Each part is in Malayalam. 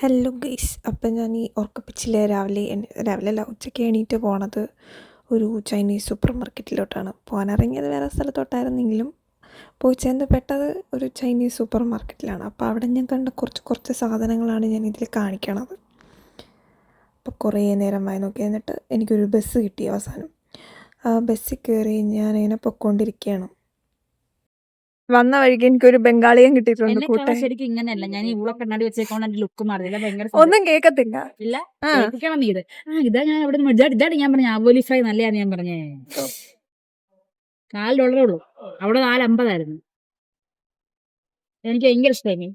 ഹലോ ഗൈസ് അപ്പം ഞാൻ ഈ ഉറക്കപ്പിച്ചിൽ രാവിലെ രാവിലെ അല്ല ഉച്ചയ്ക്ക് എണീറ്റ് പോണത് ഒരു ചൈനീസ് സൂപ്പർ മാർക്കറ്റിലോട്ടാണ് പോകാനിറങ്ങിയത് വേറെ സ്ഥലത്തോട്ടായിരുന്നെങ്കിലും പോയി ചെന്ന് പെട്ടത് ഒരു ചൈനീസ് സൂപ്പർ മാർക്കറ്റിലാണ് അപ്പോൾ അവിടെ ഞാൻ കണ്ട കുറച്ച് കുറച്ച് സാധനങ്ങളാണ് ഞാൻ ഇതിൽ കാണിക്കണത്. അപ്പോൾ കുറേ നേരമായി നോക്കി എന്നിട്ട് എനിക്കൊരു ബസ് കിട്ടി അവസാനം. ആ ബസ്സിൽ കയറി ഞാനിങ്ങനെ പൊയ്ക്കൊണ്ടിരിക്കുകയാണ്. വന്ന വഴിക്ക് എനിക്കൊരു ബംഗാളിയും കിട്ടിയിട്ടുണ്ട് കൂട്ടെ ശരിക്കും ഇങ്ങനെയല്ല. ഞാൻ ഈ കണ്ണാടി വെച്ചേക്കോണ്ട് എന്റെ ലുക്ക് മാറിയില്ല ഭയങ്കര ഒന്നും കേക്കത്തില്ല ഇല്ല? കേൾക്കണം നീ ഇത്. ആ ഇതാ ഞാൻ അവിടെ ഇതാണ് ഞാൻ പറഞ്ഞ ആബോലി ഫ്രൈ നല്ലതാണ് ഞാൻ പറഞ്ഞേ. നാല് ഡോളറേ ഉള്ളൂ. അവിടെ നാല് അമ്പതായിരുന്നു. എനിക്ക് ഭയങ്കര ഇഷ്ടമായി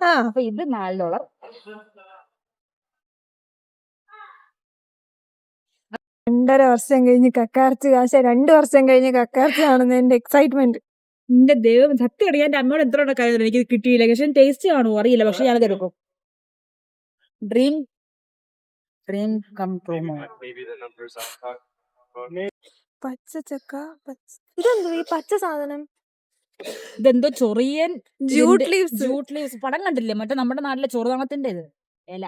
ആ. അപ്പൊ ഇത് നാല് ഡോളർ. രണ്ടര വർഷം കഴിഞ്ഞ് കക്കാർച്ച് കാശ രണ്ടു വർഷം കഴിഞ്ഞ് കക്കാർച്ച് കാണുന്ന എന്റെ എക്സൈറ്റ്മെന്റ് എന്റെ ദൈവം സത്യം അറിയാൻ എന്റെ അമ്മയോട് എത്ര കാര്യം എനിക്ക് കിട്ടിയില്ല. പക്ഷെ ടേസ്റ്റ് കാണുമോ അറിയില്ല. പക്ഷെ ഞാൻ കരുക്കും ഡ്രീം ഡ്രീം കം ട്രൂ പച്ച ചക്ക ഇതെന്തോ ഈ പച്ച സാധനം? ഇതെന്തോ ചൊറിയൻ ജൂട്ട് ലീവ്സ് ജൂട്ട് ലീവ്സ് പടം കണ്ടില്ലേ? മറ്റേ നമ്മുടെ നാട്ടിലെ ചെറുതാണത്തിന്റെ ഇത് ഇല.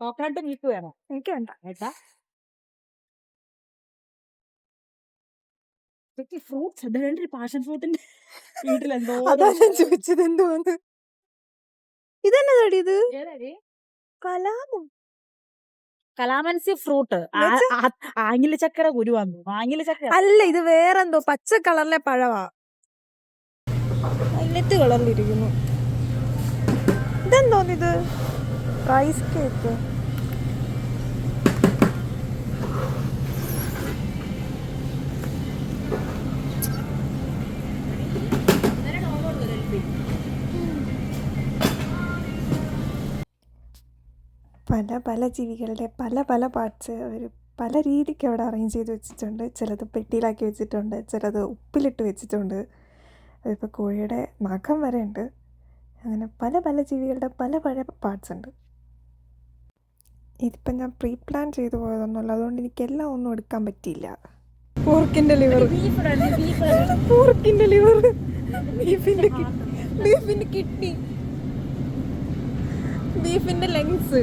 കോക്കനട്ട് മിൽക്ക് വേണം? എനിക്ക് വേണ്ട. കേട്ടാ ഫ്രൂട്ട്സ് പാഷൻ ഫ്രൂട്ടിന്റെ വീട്ടിലെന്തോ അതാ ഞാൻ ചോദിച്ചത് എന്തുവാന്ന് ഇതെന്നെ തടി ഇത് കലാമോ. കലാമൻസി ഫ്രൂട്ട്? ആങ്ങില ചക്കര ഗുരുവാന്നു ആങ്ങില ചക്കര അല്ല ഇത് വേറെന്തോ? പച്ച കളറിലെ പഴവാ. വൈലറ്റ് കളറിലിരിക്കുന്നു. ഇതെന്തോന്നിത്? റൈസ് കേക്ക് പല പല ജീവികളുടെ പല പല പാർട്സ് അവർ പല രീതിക്ക് അവിടെ അറേഞ്ച് ചെയ്ത് വെച്ചിട്ടുണ്ട്. ചിലത് പെട്ടിയിലാക്കി വെച്ചിട്ടുണ്ട് ചിലത് ഉപ്പിലിട്ട് വെച്ചിട്ടുണ്ട്. അതിപ്പോൾ കോഴിയുടെ നഖം വരെ ഉണ്ട്. അങ്ങനെ പല പല ജീവികളുടെ പല പല പാർട്സ് ഉണ്ട്. ഇതിപ്പം ഞാൻ പ്രീ പ്ലാൻ ചെയ്തു പോയതൊന്നുമല്ല. അതുകൊണ്ട് എനിക്ക് എല്ലാം ഒന്നും എടുക്കാൻ പറ്റിയില്ല. പോർക്കിന്റെ ലിവർ പോർക്കിന്റെ ലിവർ ബീഫിന്റെ ബീഫിന്റെ കിഡ്നി ബീഫിന്റെ ലെങ്സ്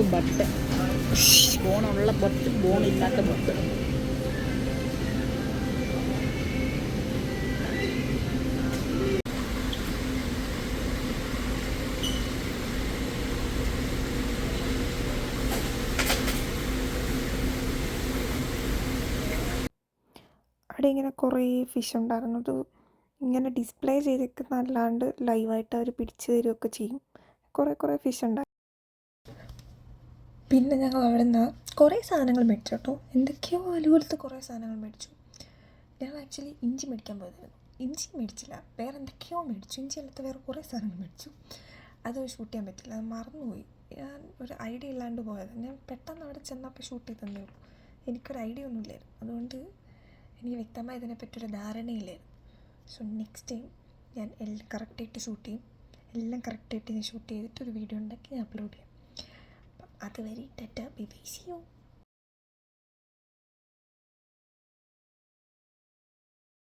പോർക്ക് ബട്ട്. ബോണുള്ള ബട്ട് ബോണില്ലാത്ത ബട്ട്. അവിടെ ഇങ്ങനെ കുറേ ഫിഷ് ഉണ്ടായിരുന്നു. അത് ഇങ്ങനെ ഡിസ്പ്ലേ ചെയ്തേക്കുന്ന അല്ലാണ്ട് ലൈവായിട്ട് അവർ പിടിച്ചു തരുമൊക്കെ ചെയ്യും. കുറേ കുറേ ഫിഷ് ഉണ്ടായിരുന്നു. പിന്നെ ഞങ്ങൾ അവിടെ നിന്ന് കുറേ സാധനങ്ങൾ മേടിച്ചു കേട്ടോ. എന്തൊക്കെയോ അതുപോലത്തെ കുറേ സാധനങ്ങൾ മേടിച്ചു. ഞങ്ങൾ ആക്ച്വലി ഇഞ്ചി മേടിക്കാൻ പോയതായിരുന്നു. ഇഞ്ചി മേടിച്ചില്ല. വേറെ എന്തൊക്കെയോ മേടിച്ചു. ഇഞ്ചി അല്ലാത്ത വേറെ കുറേ സാധനങ്ങൾ മേടിച്ചു. അത് ഷൂട്ട് ചെയ്യാൻ പറ്റില്ല. അത് മറന്നുപോയി. ഞാൻ ഒരു ഐഡിയ ഇല്ലാണ്ട് പോയത്. ഞാൻ പെട്ടെന്ന് അവിടെ ചെന്നപ്പോൾ ഷൂട്ട് ചെയ്ത് ഉള്ളൂ. എനിക്കൊരു ഐഡിയ ഒന്നുമില്ലായിരുന്നു അതുകൊണ്ട് എനിക്ക് വ്യക്തമായി ഇതിനെപ്പറ്റിയൊരു ധാരണയില്ലായിരുന്നു. സോ നെക്സ്റ്റ് ടൈം ഞാൻ എല്ലാം കറക്റ്റായിട്ട് ഷൂട്ട് ചെയ്യും. എല്ലാം കറക്റ്റായിട്ട് ഞാൻ ഷൂട്ട് ചെയ്തിട്ട് ഒരു വീഡിയോ ഉണ്ടാക്കി ഞാൻ അപ്ലോഡ് ചെയ്യും. അതുവരെ ടെറ്റ ബി ബൈ സി യു.